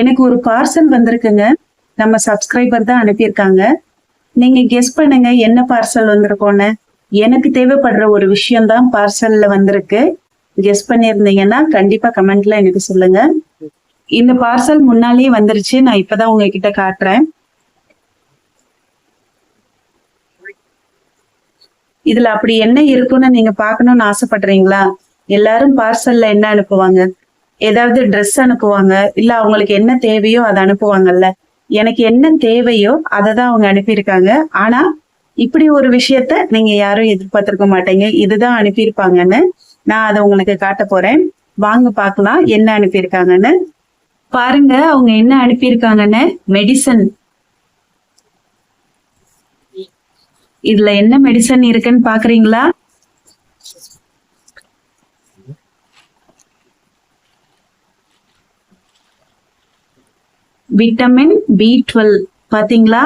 எனக்கு ஒரு பார்சல் வந்திருக்குங்க. நம்ம சப்ஸ்கிரைபர் தான் அனுப்பியிருக்காங்க. நீங்க கெஸ் பண்ணுங்க என்ன பார்சல் வந்திருக்கோன்னு எனக்கு தேவைப்படுற ஒரு விஷயம் தான் பார்சல்ல வந்திருக்கு. கெஸ் பண்ணியிருந்தீங்கன்னா கண்டிப்பா கமெண்ட்ல எனக்கு சொல்லுங்க. இந்த பார்சல் முன்னாலேயே வந்துருச்சு. நான் இப்பதான் உங்ககிட்ட காட்டுறேன். இதுல அப்படி என்ன இருக்குன்னு நீங்க பாக்கணும்னு ஆசைப்படுறீங்களா? எல்லாரும் பார்சல்ல என்ன அனுப்புவாங்க? ஏதாவது ட்ரெஸ் அனுப்புவாங்க இல்ல அவங்களுக்கு என்ன தேவையோ அதை அனுப்புவாங்கல்ல. எனக்கு என்ன தேவையோ அதை தான் அவங்க அனுப்பியிருக்காங்க. ஆனா இப்படி ஒரு விஷயத்த நீங்க யாரும் எதிர்பார்த்திருக்க மாட்டீங்க. இதுதான் அனுப்பியிருப்பாங்கன்னு நான் அதை உங்களுக்கு காட்ட போறேன். வாங்க பார்க்கலாம் என்ன அனுப்பியிருக்காங்கன்னு. பாருங்க அவங்க என்ன அனுப்பியிருக்காங்கன்னு. மெடிசன் இதுல என்ன மெடிசன் இருக்குன்னு பாக்குறீங்களா? விட்டமின் பி டுவெல் பாத்தீங்களா?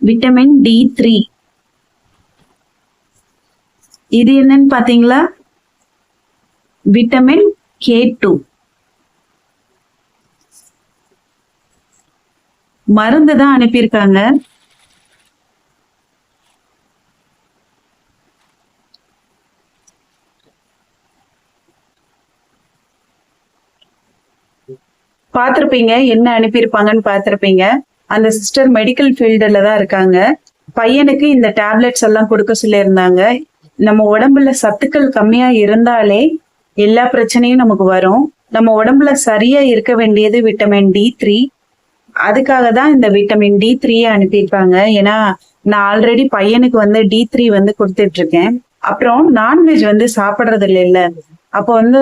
விட்டமின் டி த்ரீ இது என்னன்னு பாத்தீங்களா? விட்டமின் கே டூ மருந்து தான் அனுப்பியிருக்காங்க. பார்த்துருப்பீங்க. என்ன அனுப்பியிருப்பாங்கன்னு பார்த்துருப்பீங்க. அந்த சிஸ்டர் மெடிக்கல் ஃபீல்டில் தான் இருக்காங்க. பையனுக்கு இந்த டேப்லெட்ஸ் எல்லாம் கொடுக்க சொல்லியிருந்தாங்க. நம்ம உடம்புல சத்துக்கள் கம்மியா இருந்தாலே எல்லா பிரச்சனையும் நமக்கு வரும். நம்ம உடம்புல சரியா இருக்க வேண்டியது விட்டமின் டி த்ரீ அதுக்காக தான் இந்த விட்டமின் டி த்ரீயை அனுப்பியிருப்பாங்க. ஏன்னா நான் ஆல்ரெடி பையனுக்கு வந்து டி த்ரீ வந்து கொடுத்துட்டு இருக்கேன். அப்புறம் நான்வெஜ் வந்து சாப்பிட்றது இல்லை. அப்போ வந்து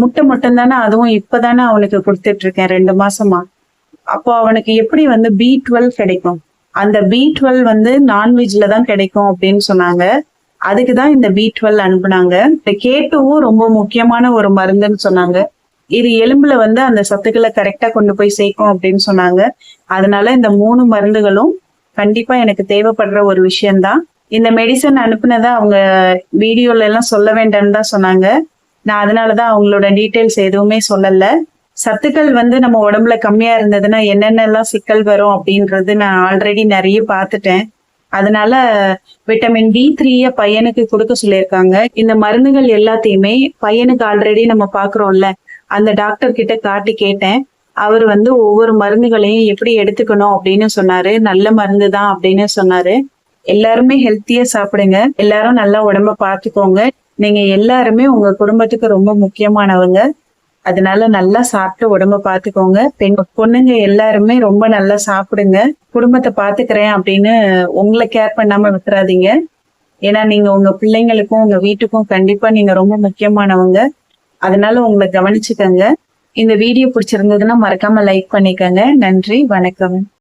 முட்டை மட்டும் தானே அதுவும் இப்பதானே அவனுக்கு கொடுத்துட்டு இருக்கேன் ரெண்டு மாசமா. அப்போ அவனுக்கு எப்படி வந்து பி டுவெல் கிடைக்கும்? அந்த பி டுவெல் வந்து நான்வெஜ்ல தான் கிடைக்கும் அப்படின்னு சொன்னாங்க. அதுக்கு தான் இந்த பி டுவெல் அனுப்புனாங்க. இந்த கேட்டுவும் ரொம்ப முக்கியமான ஒரு மருந்துன்னு சொன்னாங்க. இது எலும்புல வந்து அந்த சத்துக்களை கரெக்டா கொண்டு போய் சேர்க்கும் அப்படின்னு சொன்னாங்க. அதனால இந்த மூணு மருந்துகளும் கண்டிப்பா எனக்கு தேவைப்படுற ஒரு விஷயம்தான். இந்த மெடிசன் அனுப்புனதை அவங்க வீடியோல எல்லாம் சொல்ல வேண்டாம்னு தான் சொன்னாங்க. நான் அதனாலதான் அவங்களோட டீட்டெயில்ஸ் எதுவுமே சொல்லல. சத்துக்கள் வந்து நம்ம உடம்புல கம்மியா இருந்ததுன்னா என்னென்னலாம் சிக்கல் வரும் அப்படின்றது நான் ஆல்ரெடி நிறைய பார்த்துட்டேன். அதனால விட்டமின் டி த்ரீய பையனுக்கு கொடுக்க சொல்லியிருக்காங்க. இந்த மருந்துகள் எல்லாத்தையுமே பையனுக்கு ஆல்ரெடி நம்ம பாக்குறோம்ல அந்த டாக்டர் கிட்ட காட்டி கேட்டேன். அவர் வந்து ஒவ்வொரு மருந்துகளையும் எப்படி எடுத்துக்கணும் அப்படின்னு சொன்னாரு. நல்ல மருந்து தான் அப்படின்னு சொன்னாரு. எல்லாருமே ஹெல்த்தியா சாப்பிடுங்க. எல்லாரும் நல்லா உடம்ப பார்த்துக்கோங்க. நீங்க எல்லாருமே உங்க குடும்பத்துக்கு ரொம்ப முக்கியமானவங்க. அதனால நல்லா சாப்பிட்டு உடம்ப பாத்துக்கோங்க. பெண் பொண்ணுங்க எல்லாருமே ரொம்ப நல்லா சாப்பிடுங்க. குடும்பத்தை பாத்துக்கிறேன் அப்படின்னு உங்களை கேர் பண்ணாம விட்டுறாதீங்க. ஏன்னா நீங்க உங்க பிள்ளைங்களுக்கும் உங்க வீட்டுக்கும் கண்டிப்பா நீங்க ரொம்ப முக்கியமானவங்க. அதனால உங்களை கவனிச்சுக்கோங்க. இந்த வீடியோ பிடிச்சிருந்ததுன்னா மறக்காம லைக் பண்ணிக்கோங்க. நன்றி வணக்கம்.